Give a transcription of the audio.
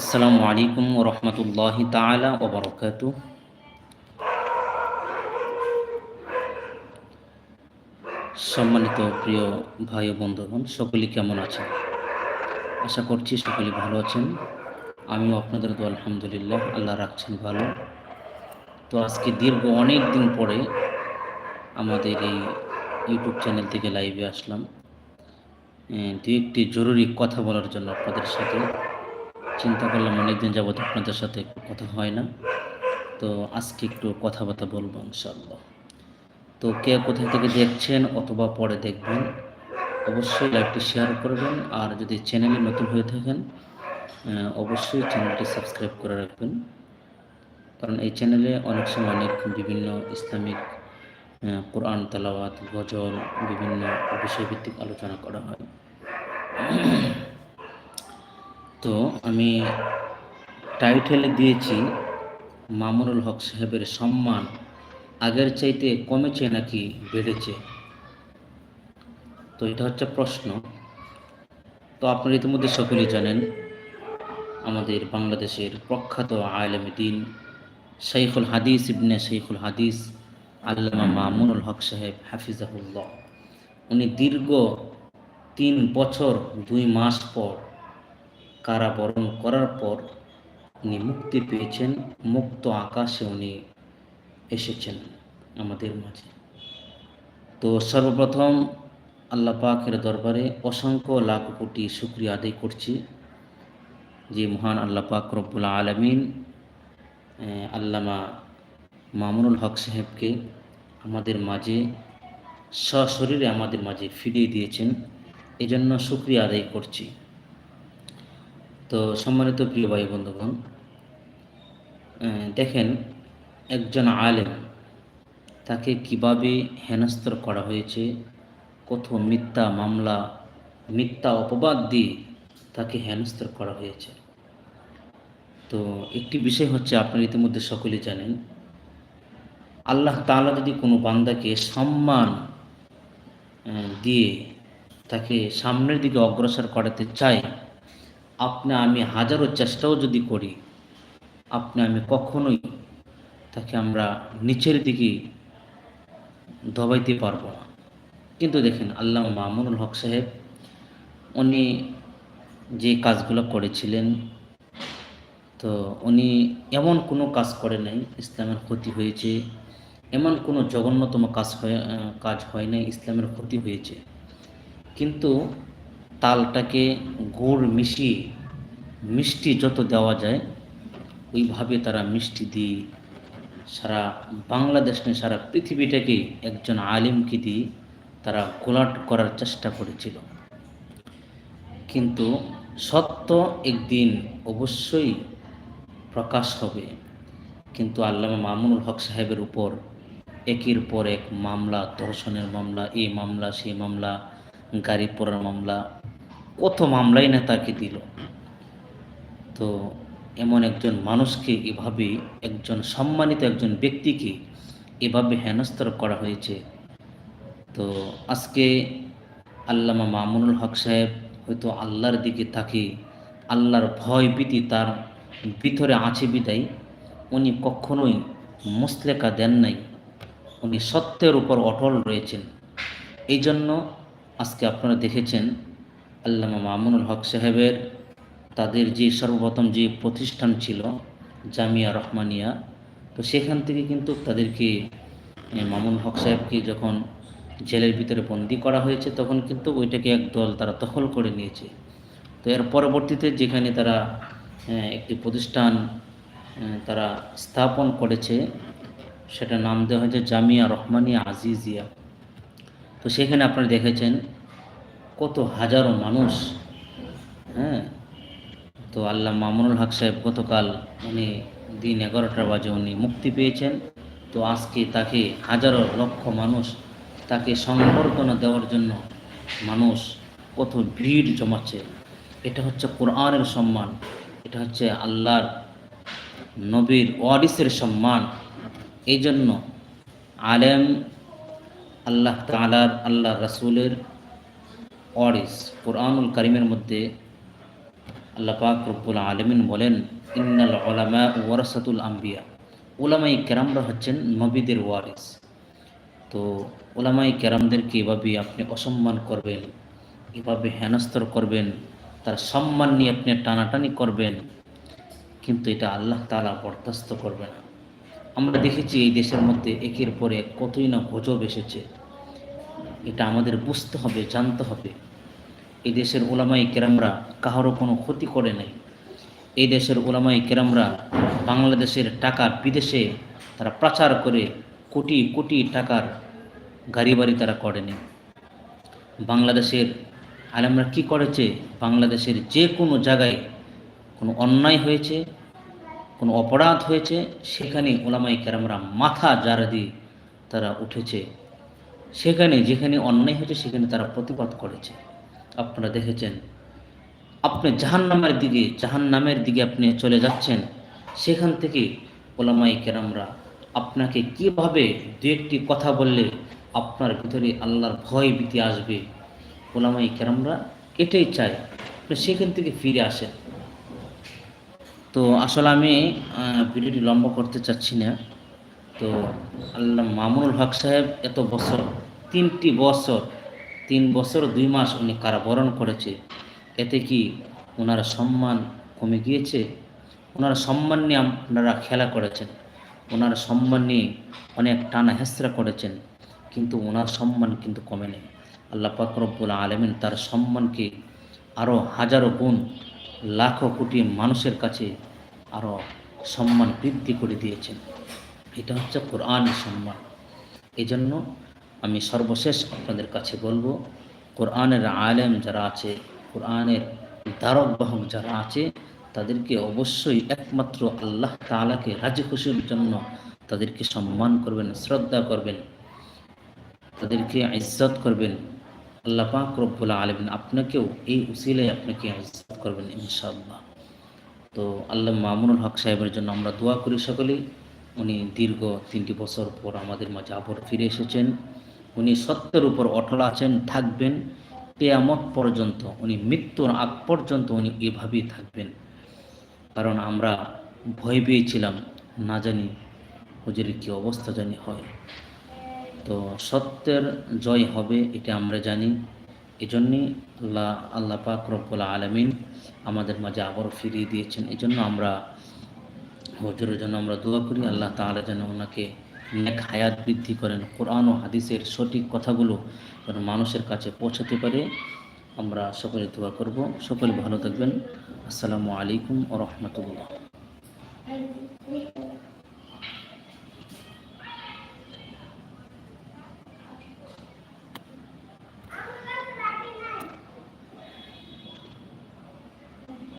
আসসালামু আলাইকুম রহমতুল্লাহ তালা ওবরকাত সম্মানিত প্রিয় ভাই ও বন্ধুগণ, সকলেই কেমন আছেন? আশা করছি সকলে ভালো আছেন। আমিও আপনাদের তো আলহামদুলিল্লাহ, আল্লাহ রাখছেন ভালো। তো আজকে দীর্ঘ অনেক দিন পরে আমাদের এই ইউটিউব চ্যানেল থেকে লাইভে আসলাম। দু একটি জরুরি কথা বলার জন্য আপনাদের সাথে। চিন্তা করলাম অনেকদিন যাবত আপনাদের সাথে কথা হয় না। তো আজকে একটু কথাবার্তা বলব ইনশাল্লাহ তো কে কোথায় থেকে দেখছেন অথবা পরে দেখবেন, অবশ্যই লাইভটি শেয়ার করবেন আর যদি চ্যানেলে নতুন হয়ে থাকেন অবশ্যই চ্যানেলটি সাবস্ক্রাইব করে রাখবেন। কারণ এই চ্যানেলে অনেক সময় অনেক বিভিন্ন ইসলামিক কোরআন, তালাওয়াত গজল বিভিন্ন বিষয়ভিত্তিক আলোচনা করা হয়। তো আমি টাইটেলে দিয়েছি মামুনুল হক সাহেবের সম্মান। আগের চাইতে কমেছে নাকি বেড়েছে? তো এটা হচ্ছে প্রশ্ন। তো আপনারা ইতিমধ্যে সকলেই জানেন, আমাদের বাংলাদেশের প্রখ্যাত আলম দিন শৈখুল হাদিস ইবনে শৈখুল হাদিস আল্লামা মামুনুল হক সাহেব হাফিজাহুল্লাহ। উনি দীর্ঘ তিন বছর দুই মাস পর কারাবরণ করার পর উনি মুক্তি পেয়েছেন, মুক্ত আকাশে উনি এসেছেন আমাদের মাঝে। তো সর্বপ্রথম আল্লাহ পাকের দরবারে অসংখ্য লাখ কোটি শুক্রিয়া আদায় করছি যে মহান আল্লাহ পাক রব্বুল আলমিন আল্লামা মামুনুল হক সাহেবকে আমাদের মাঝে, সশরীরে আমাদের মাঝে ফিরিয়ে দিয়েছেন। এজন্য শুক্রিয়া আদায় করছি। তো সম্মানিত প্রিয় ভাই বন্ধুগণ দেখেন একজন আলেম, তাকে কীভাবে হেনস্তর করা হয়েছে, কত মিথ্যা মামলা, মিথ্যা অপবাদ দিয়ে তাকে হেনস্তর করা হয়েছে। তো একটি বিষয় হচ্ছে আপনারা ইতিমধ্যে সকলেই জানেন, আল্লাহ তালা যদি কোনো বান্দাকে সম্মান দিয়ে তাকে সামনের দিকে অগ্রসর করাতে চায় আপনি আমি হাজারো চেষ্টাও যদি করি, আপনি আমি কখনোই তাকে আমরা নিচের দিকে দবাইতে পারব না। কিন্তু দেখেন আল্লাহ মামুনুল হক সাহেব, উনি যে কাজগুলো করেছিলেন, তো উনি এমন কোনো কাজ করে নাই, ইসলামের ক্ষতি হয়েছে, এমন কোনো জঘন্যতম কাজ হয় কাজ হয় নাই, ইসলামের ক্ষতি হয়েছে। কিন্তু তালটাকে গুড় মিশিয়ে মিষ্টি যত দেওয়া যায়, ওইভাবে তারা মিষ্টি দিয়ে সারা বাংলাদেশ নিয়ে, সারা পৃথিবীটাকে একজন আলিমকে দিয়ে তারা গোলাট করার চেষ্টা করেছিল। কিন্তু সত্য একদিন অবশ্যই প্রকাশ হবে। কিন্তু আল্লামা মামুনুল হক সাহেবের উপর একের পর এক মামলা, ধর্ষণের মামলা, এই মামলা, সেই মামলা, গাড়ি পড়ার মামলা কত মামলাই না তাকে দিল। তো এমন একজন মানুষকে এভাবে একজন সম্মানিত একজন ব্যক্তিকে এভাবে হেনস্তর করা হয়েছে। তো আজকে আল্লামা মামুনুল হক সাহেব হয়তো আল্লাহর দিকে থাকে আল্লাহর ভয় ভীতি তার ভিতরে আছে বিদায়। উনি কখনোই মুসলেকা দেন নাই। উনি সত্যের উপর অটল রয়েছেন। এই জন্য আজকে আপনারা দেখেছেন আল্লামা মামুনুল হক সাহেবের তাদের যে সর্বপ্রথম যে প্রতিষ্ঠান ছিল জামিয়া রহমানিয়া, তো সেখান থেকে কিন্তু তাদেরকে মামুন হক সাহেবকে যখন জেলের ভিতরে বন্দি করা হয়েছে, তখন কিন্তু ওইটাকে একদল তারা দখল করে নিয়েছে। তো এর পরবর্তীতে যেখানে তারা একটি প্রতিষ্ঠান তারা স্থাপন করেছে সেটা নাম দেওয়া হয়েছে জামিয়া রহমানিয়া আজিজিয়া। তো সেখানে আপনারা দেখেছেন কত হাজারো মানুষ হ্যাঁ? তো আল্লাহ মামুনুল হক সাহেব গতকাল উনি দিন এগারোটার বাজে উনি মুক্তি পেয়েছেন। তো আজকে তাকে হাজারো লক্ষ মানুষ তাকে সংবর্ধনা দেওয়ার জন্য মানুষ কত ভিড় জমাচ্ছে। এটা হচ্ছে কোরআনের সম্মান, এটা হচ্ছে আল্লাহর নবীর ওয়ারিসের সম্মান। এই জন্য আলেম, আল্লাহ তালার আল্লাহ রাসুলের ওয়ারিস কোরআনুল করিমের মধ্যে আল্লাহ পাক রব্বুল আলমিন বলেন, ইন্নাল ওলামা ওয়ারাসাতুল আম্বিয়া। ওলামাই কেরামরা হচ্ছেন নবীদের ওয়ারিস। তো ওলামাই কেরামদেরকে এভাবে আপনি অসম্মান করবেন, এভাবে হেনস্তর করবেন, তার সম্মান নিয়ে আপনি টানাটানি করবেন, কিন্তু এটা আল্লাহ তালা বরদাস্ত করবে না। আমরা দেখেছি এই দেশের মধ্যে একের পরে কতই না গজব এসেছে। এটা আমাদের বুঝতে হবে, জানতে হবে। এই দেশের ওলামাই কেরামরা কাহারও কোনো ক্ষতি করে নাই। এই দেশের ওলামাই কেরামরা বাংলাদেশের টাকা বিদেশে তারা প্রচার করে কোটি কোটি টাকার গাড়ি বাড়ি তারা করেনি বাংলাদেশের আলেমরা কি করেছে? বাংলাদেশের যে কোনো জায়গায় কোনো অন্যায় হয়েছে, কোনো অপরাধ হয়েছে সেখানে ওলামাই কেরামরা মাথা জারা দিয়ে তারা উঠেছে। সেখানে, যেখানে অন্যায় হয়েছে, সেখানে তারা প্রতিবাদ করেছে। আপনারা দেখেছেন, আপনি জাহান্নামের দিকে জাহান্নামের দিকে আপনি চলে যাচ্ছেন, সেখান থেকে ওলামাই কেরামরা আপনাকে কীভাবে দু একটি কথা বললে আপনার ভিতরে আল্লাহর ভয় ভীতি আসবে? ওলামাই কেরামরা এটাই চায়, আপনি সেখান থেকে ফিরে আসেন। তো আসলে আমি ভিডিওটি লম্বা করতে চাচ্ছি না। তো আল্লাহ মামুনুল হক সাহেব এত বছর, তিনটি বছর, তিন বছর, দুই মাস উনি কারাবরণ করেছে। এতে কি ওনার সম্মান কমে গিয়েছে? ওনার সম্মান নিয়ে আপনারা খেলা করেছেন। ওনার সম্মান নিয়ে অনেক টানা হেসরা করেছেন। কিন্তু ওনার সম্মান কিন্তু কমে নেই। আল্লাহ পাকরব্বুল আলমিন তার সম্মানকে আরও হাজারো গুণ, লাখো কোটি মানুষের কাছে আরও সম্মান বৃদ্ধি করে দিয়েছেন। এটা হচ্ছে কোরআনের সম্মান। এই জন্য আমি সর্বশেষ আপনাদের কাছে বলব, কোরআনের আলেম যারা আছে, কোরআনের বাহক যারা আছে, তাদেরকে অবশ্যই একমাত্র আল্লাহ তাআলাকে রাজি খুশির জন্য তাদেরকে সম্মান করবেন, শ্রদ্ধা করবেন, তাদেরকে ইজ্জত করবেন। আল্লাহ পাক রব্বুল আলমিন আপনাকেও এই উসিলায় আপনাকে ইজ্জত করবেন ইনশাআল্লাহ। তো আল্লাহ মামুনুল হক সাহেবের জন্য আমরা দোয়া করি সকলেই। উনি দীর্ঘ তিনটি বছর পর আমাদের মাঝে আবার ফিরে এসেছেন। উনি সত্যের উপর অটল আছেন, থাকবেন। কেয়ামত পর্যন্ত, উনি মৃত্যুর আগ পর্যন্ত উনি এভাবেই থাকবেন। কারণ আমরা ভয় পেয়েছিলাম, না জানি হুজুরের কী অবস্থা জানি হয়। তো সত্যের জয় হবে এটা আমরা জানি। এজন্যই আল্লাহ আল্লাহ পাক রব্বুল আলমিন আমাদের মাঝে আবারও ফিরিয়ে দিয়েছেন। এই জন্য আমরা হজরের জন্য আমরা দোয়া করি, আল্লাহ তাআলা যেন ওনাকে নেক হায়াত বৃদ্ধি করেন, কোরআন ও হাদিসের সঠিক কথাগুলো যেন মানুষের কাছে পৌঁছাতে পারে। আমরা সকলে দোয়া করব। সকলে ভালো থাকবেন। আসসালামু আলাইকুম ও রহমতুল্লাহ।